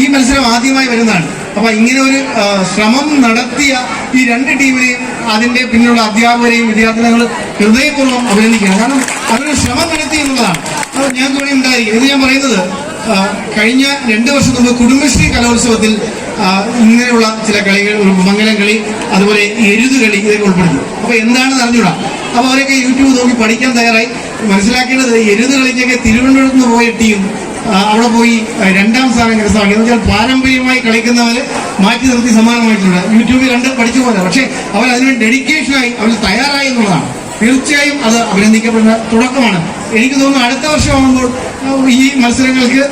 ഈ മത്സരം ആദ്യമായി വരുന്നതാണ്. അപ്പൊ ഇങ്ങനെ ഒരു ശ്രമം നടത്തിയ ഈ രണ്ട് ടീമിനെയും അതിന്റെ പിന്നിലുള്ള അധ്യാപകരെയും വിദ്യാർത്ഥികൾ ഹൃദയപൂർവം അഭിനന്ദിക്കണം കാരണം അവരൊരു ശ്രമം നടത്തി എന്നുള്ളതാണ്. ഞാൻ വേണ്ടി ഉണ്ടായിരിക്കും ഇത് ഞാൻ പറയുന്നത് കഴിഞ്ഞ രണ്ട് വർഷം മുമ്പ് കുടുംബശ്രീ കലോത്സവത്തിൽ ഇങ്ങനെയുള്ള ചില കളികൾ മംഗലം കളി അതുപോലെ എരുത് കളി ഇതൊക്കെ ഉൾപ്പെടുന്നു. അപ്പൊ എന്താണെന്ന് അറിഞ്ഞൂടാ അപ്പൊ അവരൊക്കെ യൂട്യൂബ് നോക്കി പഠിക്കാൻ തയ്യാറായി. മനസ്സിലാക്കേണ്ടത് എരുത് കളിക്കൊക്കെ തിരുവനന്തപുരത്ത് നിന്ന് പോയ ടീം അവിടെ പോയി രണ്ടാം സ്ഥാനം കരസ്ഥമാക്കി എന്ന് വെച്ചാൽ പാരമ്പര്യമായി കളിക്കുന്നവർ മാറ്റി നിർത്തി സമാനമായിട്ടുണ്ട് യൂട്യൂബിൽ കണ്ട് പഠിച്ചു പോലെ പക്ഷേ അവർ അതിന് ഡെഡിക്കേഷനായി അവർ തയ്യാറായി എന്നുള്ളതാണ്. തീർച്ചയായും അത് അഭിനന്ദിക്കപ്പെടുന്ന തുടക്കമാണ്. എനിക്ക് തോന്നുന്നു അടുത്ത വർഷമാകുമ്പോൾ ഈ മത്സരങ്ങൾക്ക്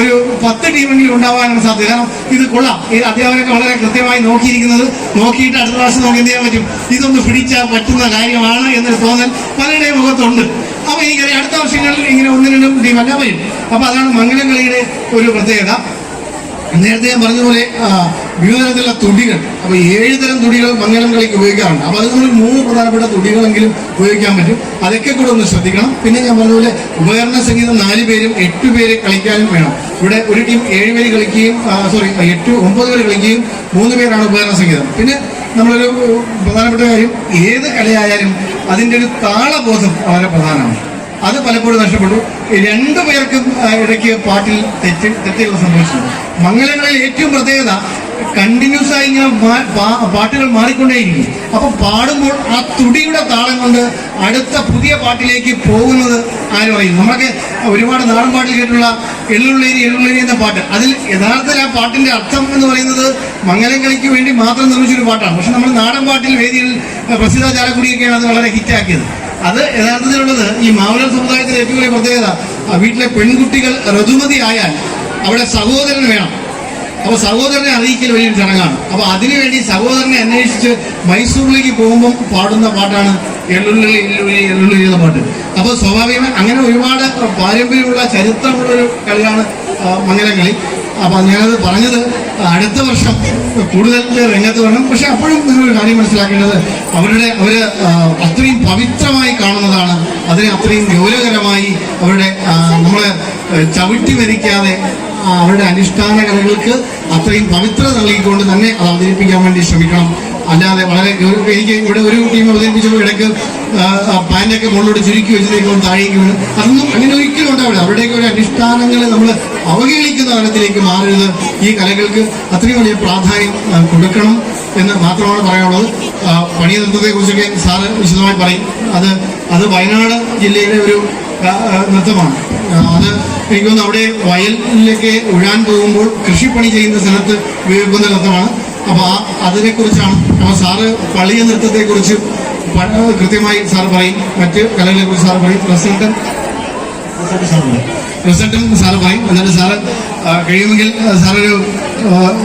ഒരു പത്ത് ടീമെങ്കിലും ഉണ്ടാവാനാണ് സാധ്യത. കാരണം ഇത് കൊള്ളാം. അധ്യാപകരൊക്കെ വളരെ കൃത്യമായി നോക്കിയിരിക്കുന്നത്. നോക്കിയിട്ട് അടുത്ത പ്രാവശ്യം നമുക്ക് എന്ത് ചെയ്യാൻ പറ്റും? ഇതൊന്ന് പിടിച്ചാൽ പറ്റുന്ന കാര്യമാണ് എന്നൊരു തോന്നൽ പലരുടെയും മുഖത്തുണ്ട്. അപ്പൊ എനിക്കറിയാം അടുത്ത വർഷങ്ങളിൽ ഇങ്ങനെ ഒന്ന് രണ്ടും ടീം വരും അപ്പൊ അതാണ് മംഗലം കളിയുടെ ഒരു പ്രത്യേകത. നേരത്തെ ഞാൻ പറഞ്ഞതുപോലെ പോലെ വിവിധ തരത്തിലുള്ള തുടികൾ. അപ്പൊ ഏഴ് തരം തുടികൾ മംഗലം കളിക്ക് ഉപയോഗിക്കാറുണ്ട്. അപ്പൊ അതുപോലെ നമ്മൾ മൂന്ന് പ്രധാനപ്പെട്ട തുടികളെങ്കിലും ഉപയോഗിക്കാൻ പറ്റും. അതൊക്കെ കൂടെ ഒന്ന് ശ്രദ്ധിക്കണം. പിന്നെ ഞാൻ പറഞ്ഞതുപോലെ പോലെ ഉപകരണ സംഗീതം നാല് പേരും എട്ട് പേര് കളിക്കാനും വേണം. ഇവിടെ ഒരു ടീം ഏഴ് പേര് കളിക്കുകയും സോറി എട്ട് ഒമ്പത് പേര് കളിക്കുകയും മൂന്ന് പേരാണ് ഉപകരണ സംഗീതം. പിന്നെ നമ്മളൊരു പ്രധാനപ്പെട്ട കാര്യം ഏത് കളിയായാലും അതിന്റെ ഒരു താളബോധം വളരെ പ്രധാനമാണ്. അത് പലപ്പോഴും നഷ്ടപ്പെട്ടു. രണ്ടു പേർക്കും ഇടയ്ക്ക് പാട്ടിൽ തെറ്റ് തെറ്റുകൾ സംഭവിച്ചിട്ടുണ്ട്. മംഗലങ്ങളിൽ ഏറ്റവും പ്രത്യേകത കണ്ടിന്യൂസ് ആയി ഇങ്ങനെ പാട്ടുകൾ മാറിക്കൊണ്ടേയിരിക്കും അപ്പൊ പാടുമ്പോൾ ആ തുടിയുടെ താളം കൊണ്ട് അടുത്ത പുതിയ പാട്ടിലേക്ക് പോകുന്നത് ആരും അറിയുന്നു നമ്മളൊക്കെ ഒരുപാട് നാടൻ പാട്ടിൽ കേട്ടുള്ള എള്ളുള്ളേരി എള്ളുള്ളേരി എന്ന പാട്ട്. അതിൽ യഥാർത്ഥത്തിൽ ആ പാട്ടിന്റെ അർത്ഥം എന്ന് പറയുന്നത് മംഗലം കളിക്ക് വേണ്ടി മാത്രം നിർമ്മിച്ചൊരു പാട്ടാണ്. പക്ഷെ നമ്മൾ നാടൻ പാട്ടിൽ വേദിയിൽ പ്രസിദ്ധ ചാലക്കുടിയൊക്കെയാണ് അത് വളരെ ഹിറ്റാക്കിയത് അത് യഥാർത്ഥത്തിലുള്ളത് ഈ മാവലർ സമുദായത്തിലെ ഏറ്റവും വലിയ പ്രത്യേകത വീട്ടിലെ പെൺകുട്ടികൾ ഋതുമതി ആയാൽ അവിടെ സഹോദരൻ വേണം. അപ്പോൾ സഹോദരനെ അറിയിക്കൽ വലിയൊരു ചടങ്ങാണ്. അപ്പോൾ അതിനുവേണ്ടി സഹോദരനെ അന്വേഷിച്ച് മൈസൂരിലേക്ക് പോകുമ്പോൾ പാടുന്ന പാട്ടാണ് എള്ളുള്ളി എള്ളുള്ളി എള്ളുള്ളി എന്ന പാട്ട്. അപ്പോൾ സ്വാഭാവികമായി അങ്ങനെ ഒരുപാട് പാരമ്പര്യമുള്ള ചരിത്രമുള്ളൊരു കളിയാണ് മംഗലം കളി. അപ്പൊ ഞാനത് പറഞ്ഞത് അടുത്ത വർഷം കൂടുതൽ രംഗത്ത് വരണം. പക്ഷെ അപ്പോഴും നിങ്ങളൊരു കാര്യം മനസ്സിലാക്കേണ്ടത് അവരുടെ അവർ ആ, അത്രയും പവിത്രമായി കാണുന്നതാണ്. അതിനെ അത്രയും ഗൗരവകരമായി അവരുടെ നമ്മൾ ചവിട്ടി വരിക്കാതെ അവരുടെ അനുഷ്ഠാന കലകൾക്ക് അത്രയും പവിത്രത നൽകിക്കൊണ്ട് തന്നെ അത് അവതരിപ്പിക്കാൻ വേണ്ടി ശ്രമിക്കണം. അല്ലാതെ വളരെ എനിക്ക് ഇവിടെ ഒരു ടീം അവതരിപ്പിച്ചപ്പോൾ ഇടയ്ക്ക് പാന്റൊക്കെ മുകളിലോട്ട് ചുരുക്കി വെച്ചിട്ടേക്കും താഴേക്ക് വീണ്. അതൊന്നും അങ്ങനെ ഒരിക്കലും ഉണ്ടാവില്ല. അവരുടെയൊക്കെ ഒരു അനുഷ്ഠാനങ്ങളെ നമ്മൾ അവഹേളിക്കുന്ന തലത്തിലേക്ക് മാറരുത് ഈ കലകൾക്ക് അത്രയും വലിയ പ്രാധാന്യം കൊടുക്കണം എന്ന് മാത്രമാണ് പറയാനുള്ളത്. പണി പണിയ നൃത്തത്തെ കുറിച്ചൊക്കെ സാറ് വിശദമായി പറയും. അത് അത് വയനാട് ജില്ലയിലെ ഒരു നൃത്തമാണ്. അത് എനിക്ക് തോന്നുന്നു അവിടെ വയലിലേക്ക് ഉഴാൻ പോകുമ്പോൾ കൃഷിപ്പണി ചെയ്യുന്ന സ്ഥലത്ത് ഉപയോഗിക്കുന്ന നൃത്തമാണ്. അപ്പൊ ആ അതിനെക്കുറിച്ചാണ് അപ്പൊ സാറ് പള്ളിയ നൃത്തത്തെക്കുറിച്ച് കുറിച്ച് കൃത്യമായി സാർ പറയും. മറ്റ് കലകളെ കുറിച്ച് സാർ പറയും. പ്രസിഡന്റ് റിസൾട്ടും സാറ് പറയും. എന്നിട്ട് സാറ് കഴിയുമെങ്കിൽ സാറൊരു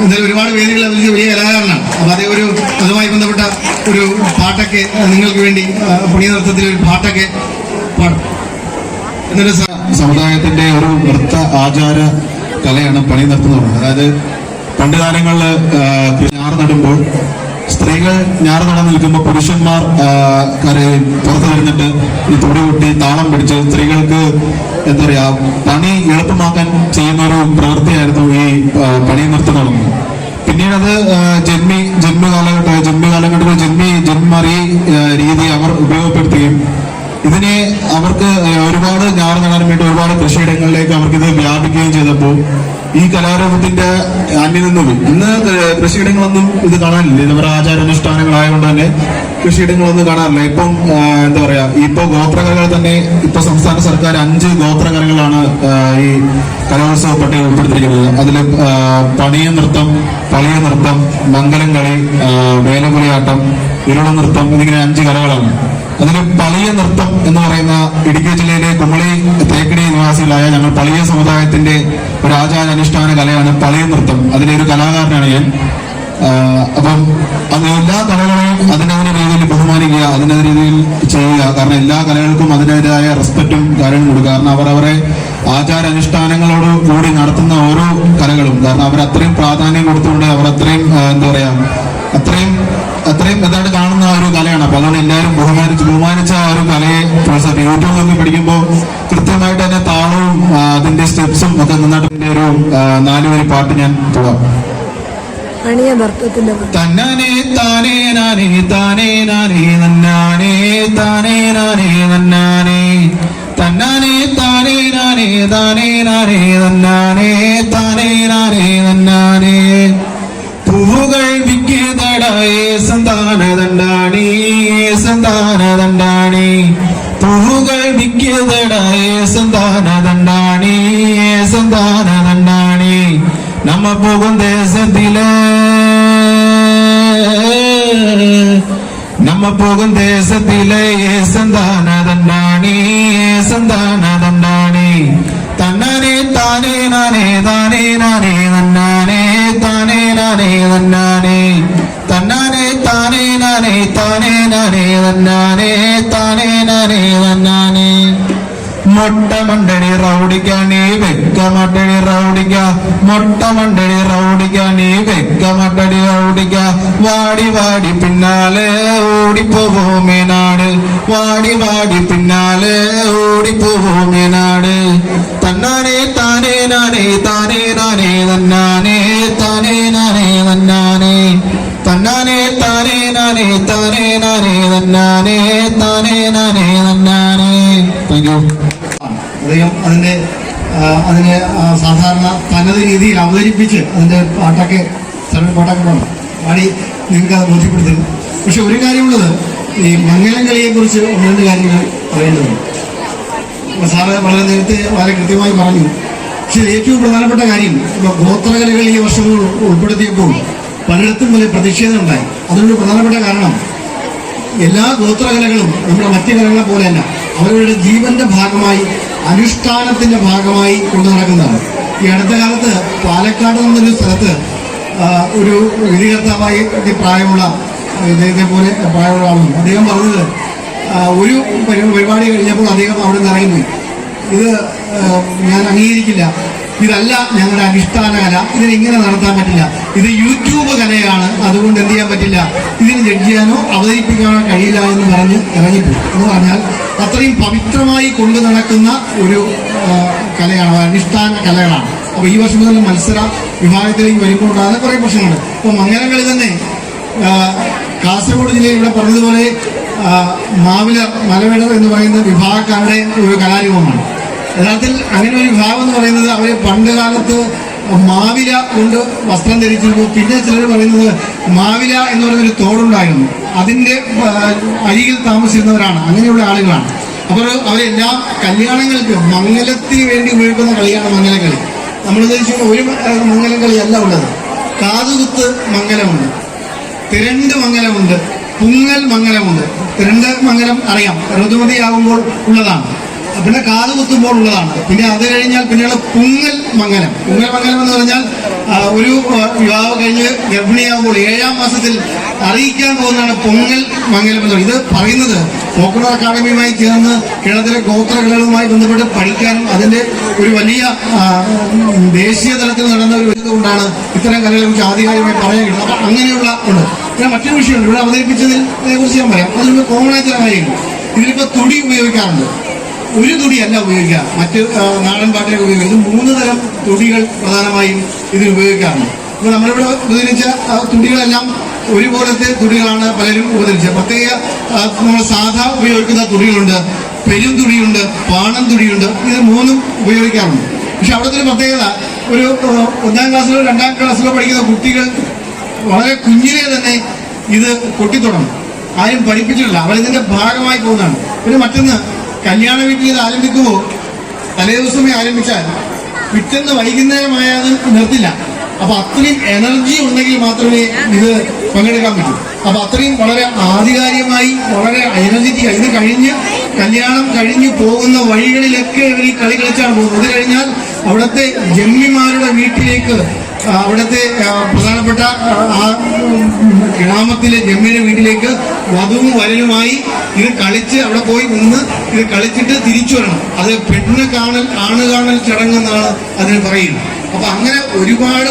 എന്തായാലും ഒരുപാട് വേദികൾ അതിൽ വലിയ കലാകാരനാണ്. അപ്പൊ അതേ ഒരു അതുമായി ബന്ധപ്പെട്ട ഒരു പാട്ടൊക്കെ നിങ്ങൾക്ക് വേണ്ടി പുണ്യ നൃത്തത്തിലെ ഒരു പാട്ടൊക്കെ പാടും. എന്നിട്ട് സാർ സമുദായത്തിന്റെ ഒരു നൃത്ത ആചാര കലയാണ് പണി നിർത്തുന്നത് അതായത് പണ്ട് കാലങ്ങളിൽ ഞാറ് നടുമ്പോൾ സ്ത്രീകൾ ഞാറ് നട നിൽക്കുമ്പോൾ പുരുഷന്മാർ പുറത്ത് വരുന്നിട്ട് ഈ തുടി കൊട്ടി താളം പിടിച്ച് സ്ത്രീകൾക്ക് എന്താ പറയാ പണി എളുപ്പമാക്കാൻ ചെയ്യുന്ന ഒരു പ്രവൃത്തിയായിരുന്നു ഈ പണി നിർത്തി നടന്നത്. പിന്നീട് അത് ജന്മി ജന്മ കാലഘട്ട ജന്മ കാലഘട്ടത്തിൽ ജന്മി ജന്മറി രീതി അവർ ഉപയോഗപ്പെടുത്തുകയും ഇതിനെ അവർക്ക് ഒരുപാട് ഞാറ് നടാൻ വേണ്ടി ഒരുപാട് കൃഷിയിടങ്ങളിലേക്ക് അവർക്ക് ഇത് വ്യാപിക്കുകയും ചെയ്തപ്പോൾ ഈ കലാരൂപത്തിന്റെ അന്യം നിന്നു പോയി. ഇന്ന് കൃഷിയിടങ്ങളൊന്നും ഇത് കാണാനില്ല. ഇത് അവരുടെ ആചാരാനുഷ്ഠാനങ്ങളായതുകൊണ്ട് തന്നെ കൃഷിയിടങ്ങളൊന്നും കാണാറില്ല. ഇപ്പം എന്താ പറയാ ഇപ്പൊ ഗോത്രകലകൾ തന്നെ ഇപ്പൊ സംസ്ഥാന സർക്കാർ അഞ്ച് ഗോത്രകലകളാണ് ഈ കലോത്സവ പട്ടിക ഉൾപ്പെടുത്തിയിരിക്കുന്നത്. അതിൽ പണിയ നൃത്തം പളിയ നൃത്തം മംഗലം കളി വേലപുലിയാട്ടം ഇരുള നൃത്തം എന്നിങ്ങനെ അഞ്ച് കലകളാണ്. അതിൽ പളിയ നൃത്തം എന്ന് പറയുന്ന ഇടുക്കി ജില്ലയിലെ കുമളി തേക്കടി നിവാസികളായ ഞങ്ങൾ പളിയ സമുദായത്തിന്റെ ഒരു ആചാര അനുഷ്ഠാന കലയാണ് പളിയ നൃത്തം. അതിലെ ഒരു കലാകാരനാണ് ഞാൻ. അപ്പം അത് എല്ലാ കലകളെയും അതിനതിന് രീതിയിൽ ബഹുമാനിക്കുക അതിനതിന് രീതിയിൽ ചെയ്യുക. കാരണം എല്ലാ കലകൾക്കും അതിന്റെതായ റെസ്പെക്റ്റും കാര്യങ്ങളും കൊടുക്കുക. കാരണം അവർ അവരെ ആചാര അനുഷ്ഠാനങ്ങളോട് കൂടി നടത്തുന്ന ഓരോ കലകളും. കാരണം അവർ അത്രയും പ്രാധാന്യം കൊടുത്തുകൊണ്ട് അവർ അത്രയും എന്താ പറയാ അത്രയും അത്രയും ഇതായിട്ട് കാണുന്ന ഒരു കലയാണ് അപ്പൊ അതുകൊണ്ട് എല്ലാവരും ബഹുമാനിച്ച് ബഹുമാനിച്ച ആ ഒരു കലയെ പ്രോത്സാഹിപ്പിക്കും ഏറ്റവും നോക്കി പഠിക്കുമ്പോൾ കൃത്യം കൃത്യമായിട്ട് തന്നെ താളവും അതിന്റെ സ്റ്റെപ്സും ഒക്കെ നന്നായിട്ട് ഒരു നാലുവരി വരി പാട്ട് ഞാൻ പോവാം. തന്നാനേ താനേ നാനേ താനേ നാനേ നന്നാനേ താനേ നാനേ നന്നാനേ. തന്നാനേ താനേ നാനേ താനേ നാനേ നന്നാനേ താനേ നാനേ പൂവുകൾ വിക്കിയതടായേ സന്താന ദണ്ടാണി സന്താന ദണ്ടാണി നമ്മ പോകും ദേശത്തിലെ നമ്മ പോകും ദേശത്തിലെ സന്താന ദണ്ടാണി സന്താന ദണ്ടാണി തന്നാനേ താനേ നാനേ താനേ നാനേ നന്നാനേ താനേ നാനേ നന്നാനേ തന്നാനേ താനേ നാനേ താനേ നാനേ നന്നാനേ താനേ നാനേ നന്നാനേ മൊട്ട മണ്ടടി നീ വെക്ക മട്ടടി റൗഡിക്ക. മൊട്ട മണ്ടടി നീ വെക്ക മട്ടടി റൗഡിക്ക. വാടി വാടി പിന്നാലെ ഓടിപ്പോമേനാട് വാടി വാടി പിന്നാലെ ഓടിപ്പോമേനാട് തന്നാനേ താനേ നാനേ താനേ നാനേ തന്നാനേ താനേ നാനേ തന്നാനേ. തന്നാനേ താനേ നാനേ താനേ നാനേ തന്നാനേ താനേ നാനേ തന്നാനേ. താങ്ക് യു അദ്ദേഹം അതിന്റെ അതിനെ സാധാരണ തനത് രീതിയിൽ അവതരിപ്പിച്ച് അതിന്റെ പാട്ടൊക്കെ പാട്ടൊക്കെ പാടും. പാടി നിങ്ങൾക്ക് അത് ബോധ്യപ്പെടുത്തരുത് പക്ഷെ ഒരു കാര്യമുള്ളത് ഈ മംഗലം കളിയെ കുറിച്ച് ഒന്ന് രണ്ട് കാര്യങ്ങൾ പറയേണ്ടതുണ്ട്. സാറ് വളരെ നേരത്തെ വളരെ കൃത്യമായി പറഞ്ഞു. പക്ഷെ ഏറ്റവും പ്രധാനപ്പെട്ട കാര്യം ഇപ്പോൾ ഗോത്രകലകൾ ഈ വർഷം ഉൾപ്പെടുത്തിയപ്പോൾ പലയിടത്തും വലിയ പ്രതിഷേധം ഉണ്ടായി. അതിനൊരു പ്രധാനപ്പെട്ട കാരണം എല്ലാ ഗോത്രകലകളും നമ്മുടെ മറ്റു കലകളെ പോലെയല്ല അവരുടെ ജീവന്റെ ഭാഗമായി അനുഷ്ഠാനത്തിന്റെ ഭാഗമായി കൊണ്ടു നടക്കുന്നതാണ്. ഈ അടുത്ത കാലത്ത് പാലക്കാട് എന്നൊരു സ്ഥലത്ത് ഒരു വിധികർത്താവായി പ്രായമുള്ള ഇദ്ദേഹത്തെ പോലെ പ്രായമുള്ള ആളും അദ്ദേഹം പറഞ്ഞത് ഒരു പരി- പരിപാടി കഴിഞ്ഞപ്പോൾ അദ്ദേഹം അവിടെ നിന്ന് ഇത് ഞാൻ അംഗീകരിക്കില്ല. ഇതല്ല ഞങ്ങളുടെ അനുഷ്ഠാന കല ഇതിനെങ്ങനെ നടത്താൻ പറ്റില്ല. ഇത് യൂട്യൂബ് കലയാണ്. അതുകൊണ്ട് എന്ത് ചെയ്യാൻ പറ്റില്ല. ഇതിന് ജഡ്ജ് ചെയ്യാനോ അവതരിപ്പിക്കാനോ കഴിയില്ല എന്ന് പറഞ്ഞ് ഇറങ്ങിപ്പോയി. എന്ന് പറഞ്ഞാൽ അത്രയും പവിത്രമായി കൊണ്ടു നടക്കുന്ന ഒരു കലയാണ്. അനുഷ്ഠാന കലകളാണ്. അപ്പോൾ ഈ വർഷം മുതൽ മത്സര വിഭാഗത്തിലേക്ക് വരുമ്പോൾ ഉണ്ടാകുന്ന കുറേ പ്രശ്നങ്ങൾ. ഇപ്പോൾ മംഗലങ്ങളിൽ തന്നെ കാസർഗോഡ് ജില്ലയിൽ ഇവിടെ പറഞ്ഞതുപോലെ ആ, മാവിലർ മലവിടർ എന്ന് പറയുന്ന വിഭാഗക്കാരുടെ ഒരു കലാരൂപമാണ്. യഥാർത്ഥത്തിൽ അങ്ങനെ ഒരു വിഭാഗം എന്ന് പറയുന്നത് അവർ പണ്ട് കാലത്ത് മാവില കൊണ്ട് വസ്ത്രം ധരിച്ചിരുന്നു. പിന്നെ ചിലർ പറയുന്നത് മാവില എന്ന് പറയുന്നൊരു തോടുണ്ടായിരുന്നു. അതിന്റെ അരികിൽ താമസിച്ചിരുന്നവരാണ്. അങ്ങനെയുള്ള ആളുകളാണ്. അപ്പോൾ അവരെല്ലാം കല്യാണങ്ങൾക്ക് മംഗലത്തിന് വേണ്ടി ഉപയോഗിക്കുന്ന കളിയാണ് മംഗലക്കളി നമ്മൾ ഉദ്ദേശിക്കുന്ന ഒരു മംഗലം കളിയല്ല ഉള്ളത്. കാതുകുത്ത് മംഗലമുണ്ട്. തിരണ്ട് മംഗലമുണ്ട്. പുങ്ങൽ മംഗലമുണ്ട്. തിരണ്ട് മംഗലം അറിയാം. ഋതുമതിയാകുമ്പോൾ ഉള്ളതാണ്. പിന്നെ കാത് കുത്തുമ്പോൾ ഉള്ളതാണ്. പിന്നെ അത് കഴിഞ്ഞാൽ പിന്നെയുള്ള പുങ്ങൽ മംഗലം. പുങ്ങൽ മംഗലം എന്ന് പറഞ്ഞാൽ ഒരു വിവാഹം കഴിഞ്ഞ് ഗർഭിണിയാകുമ്പോൾ ഏഴാം മാസത്തിൽ അറിയിക്കാൻ പോകുന്നതാണ് പൊങ്ങൽ മംഗലം എന്ന് ഇത് പറയുന്നത് പോക്കുലർ അക്കാദമിയുമായി ചേർന്ന് കേരളത്തിലെ ഗോത്രകലകളുമായി ബന്ധപ്പെട്ട് പഠിക്കാനും അതിന്റെ ഒരു വലിയ ദേശീയ തലത്തിൽ നടന്ന ഒരു ഇതുകൊണ്ടാണ് ഇത്തരം കലകളെ കുറിച്ച് ആധികാരികമായി പറയാൻ കിട്ടുന്നത് അപ്പൊ അങ്ങനെയുള്ള ഉണ്ട്. പിന്നെ മറ്റൊരു വിഷയമുണ്ട്. ഇവിടെ അവതരിപ്പിച്ചതിനെ കുറിച്ച് ഞാൻ പറയാം. അതിലൊരു കോമൺ ആയ ചില കാര്യങ്ങൾ ഇതിലിപ്പോ തുടി ഉപയോഗിക്കാറുണ്ട്. ഒരു തുടിയല്ല ഉപയോഗിക്കുക. മറ്റ് നാടൻ പാട്ടുകൾ ഉപയോഗിക്കുക. മൂന്ന് തരം തുടികൾ പ്രധാനമായും ഇതിൽ ഉപയോഗിക്കാറുണ്ട്. അപ്പോൾ നമ്മളിവിടെ ഉപയോഗിച്ച തുടികളെല്ലാം ഒരുപോലത്തെ തുടികളാണ് പലരും ഉപയോഗിച്ചത് പ്രത്യേക നമ്മൾ സാധാ ഉപയോഗിക്കുന്ന തുടികളുണ്ട് പെരും തുടിയുണ്ട് പാണം തുടിയുണ്ട് ഇത് മൂന്നും ഉപയോഗിക്കാറുണ്ട്. പക്ഷെ അവിടുത്തെ ഒരു പ്രത്യേകത ഒരു ഒന്നാം ക്ലാസ്സിലോ രണ്ടാം ക്ലാസ്സിലോ പഠിക്കുന്ന കുട്ടികൾ വളരെ കുഞ്ഞിലെ തന്നെ ഇത് കൊട്ടിത്തുടങ്ങും ആരും പഠിപ്പിച്ചിട്ടില്ല. അവരിതിന്റെ ഭാഗമായി പോകുന്നതാണ്. പിന്നെ മറ്റൊന്ന് കല്യാണ വീട്ടിൽ ഇത് ആരംഭിക്കുമോ? തലേ ദിവസമേ ആരംഭിച്ചാൽ പിറ്റേന്ന് വൈകുന്നേരമായത് നിർത്തില്ല. അപ്പൊ അത്രയും എനർജി ഉണ്ടെങ്കിൽ മാത്രമേ ഇത് പങ്കെടുക്കാൻ പറ്റൂ. അപ്പൊ അത്രയും വളരെ ആധികാരികമായി വളരെ എനർജറ്റിക് ഇത് കഴിഞ്ഞ് കല്യാണം കഴിഞ്ഞ് പോകുന്ന വഴികളിലൊക്കെ ഇവർ ഈ കളി കളിച്ചാണ് പോകുന്നത്. അത് കഴിഞ്ഞാൽ അവിടുത്തെ ജമ്മിമാരുടെ വീട്ടിലേക്ക് അവിടുത്തെ പ്രധാനപ്പെട്ട ഗ്രാമത്തിലെ ജമ്മിയുടെ വീട്ടിലേക്ക് വധുവും വരനുമായി ഇത് കളിച്ച് അവിടെ പോയി നിന്ന് ഇത് കളിച്ചിട്ട് തിരിച്ചു വരണം. അത് പെണ്ണ് കാണൽ ആണ് കാണൽ ചടങ്ങെന്നാണ് അതിന് പറയുന്നത്. അപ്പൊ അങ്ങനെ ഒരുപാട്